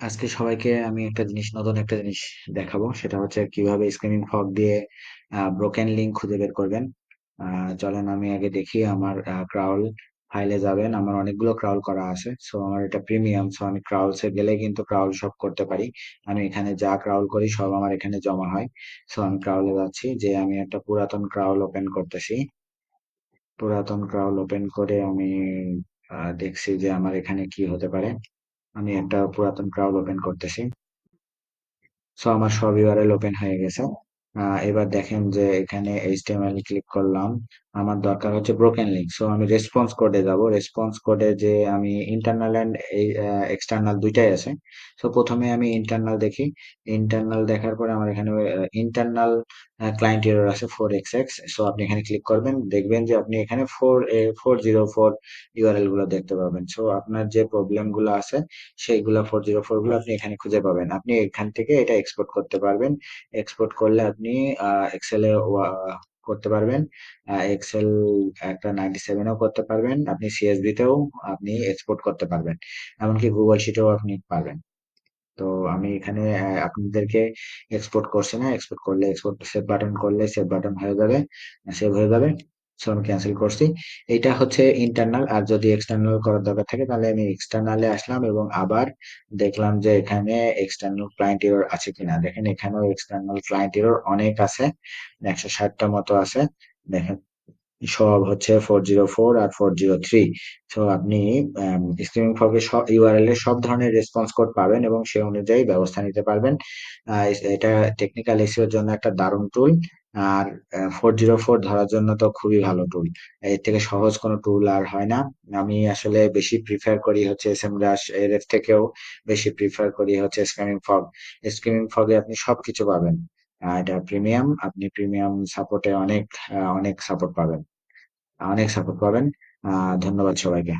আজকে সবাইকে আমি একটা জিনিস, নতুন একটা জিনিস দেখাবো। সেটা হচ্ছে কীভাবে স্ক্রিমিং ফগ দিয়ে ব্রোকেন লিঙ্ক খুঁজে বের করবেন। চলেন আমি আগে দেখি আমার ক্রাউল ফাইলে যাবেন। আমার অনেকগুলো ক্রাউল করা আছে সো আমার এটা প্রিমিয়াম সো আমি ক্রাউলসে গেলে কিন্তু ক্রাউল সব করতে পারি। আমি এখানে যা ক্রাউল করি সব আমার এখানে জমা হয়। সো আমি ক্রাউলে যাচ্ছি, যে আমি একটা পুরাতন ক্রাউল ওপেন করতেছি। পুরাতন ক্রাউল ওপেন করে আমি দেখছি যে আমার এখানে কি হতে পারে। আমি একটা পুরাতন ক্রাউড ওপেন করতেছি। সো আমার সব ইউআরএল ওপেন হয়ে গেছে। এবার দেখেন যে এখানে এইচটিএমএল ক্লিক করলাম। আমার দরকার হচ্ছে ব্রোকেন লিঙ্ক সো আমি রেসপন্স কোডে যাব। রেসপন্স কোডে যে আমি ইন্টারনাল এন্ড এক্সটার্নাল দুইটাই আছে। সো প্রথমে আমি ইন্টারনাল দেখি। ইন্টারনাল দেখার পরে আমার এখানে ইন্টারনাল ক্লায়েন্ট এরর আছে ফোর এক্স এক্স সো আপনি এখানে ক্লিক করবেন, দেখবেন যে আপনি এখানে ফোর ফোর জিরো ফোর ইউআরএলগুলো দেখতে পাবেন। সো আপনার যে প্রবলেমগুলো আছে, সেইগুলো ফোর জিরো ফোরগুলো আপনি এখানে খুঁজে পাবেন। আপনি এখান থেকে এটা এক্সপোর্ট করতে পারবেন। এক্সপোর্ট করলে আপনি এক্সেলে করতে পারবেন। এক্সেল একটা নাইনটি সেভেনও করতে পারবেন। আপনি সিএসবি তেও আপনি এক্সপোর্ট করতে পারবেন। এমনকি গুগল শিটেও আপনি পারবেন তো আমি এখানে আপনাদেরকে এক্সপোর্ট করছি না। এক্সপোর্ট করলে এক্সপোর্ট সেভ বাটন করলে সেভ বাটন হয়ে যাবে। সেভ হয়ে যাবে। সো আমি ক্যান্সেল করছি। এটা হচ্ছে ইন্টারনাল আর যদি এক্সটার্নাল করার দরকার থাকে, তাহলে আমি এক্সটার্নালে আসলাম এবং আবার দেখলাম যে এখানে এক্সটার্নাল ক্লায়েন্ট এরর আছে কিনা। দেখেন, এখানেও এক্সটার্নাল ক্লায়েন্ট এরর অনেক আছে। একশো ষাটটা মতো আছে। দেখেন, সব হচ্ছে ফোর জিরো ফোর আর ফোর জিরো থ্রি তো আপনি স্ট্রিমিং ফগে সব ইউআরএল এর সব ধরনের রেসপন্স কোড পাবেন এবং সেই অনুযায়ী ব্যবস্থা নিতে পারবেন। এটা টেকনিক্যাল এসিওর জন্য একটা দারুণ টুল আর ফোর জিরো ফোর ধরার জন্য তো খুবই ভালো টুল এর থেকে সহজ কোনো টুল আর হয় না। আমি আসলে বেশি প্রিফার করি হচ্ছে এস এম রাশ এর থেকেও বেশি প্রিফার করি হচ্ছে স্ক্রিমিং ফগ স্ক্রিমিং ফগে আপনি সবকিছু পাবেন। এটা প্রিমিয়াম আপনি প্রিমিয়াম সাপোর্টে অনেক অনেক সাপোর্ট পাবেন। অনেক সাপোর্ট পাবেন। ধন্যবাদ সবাইকে।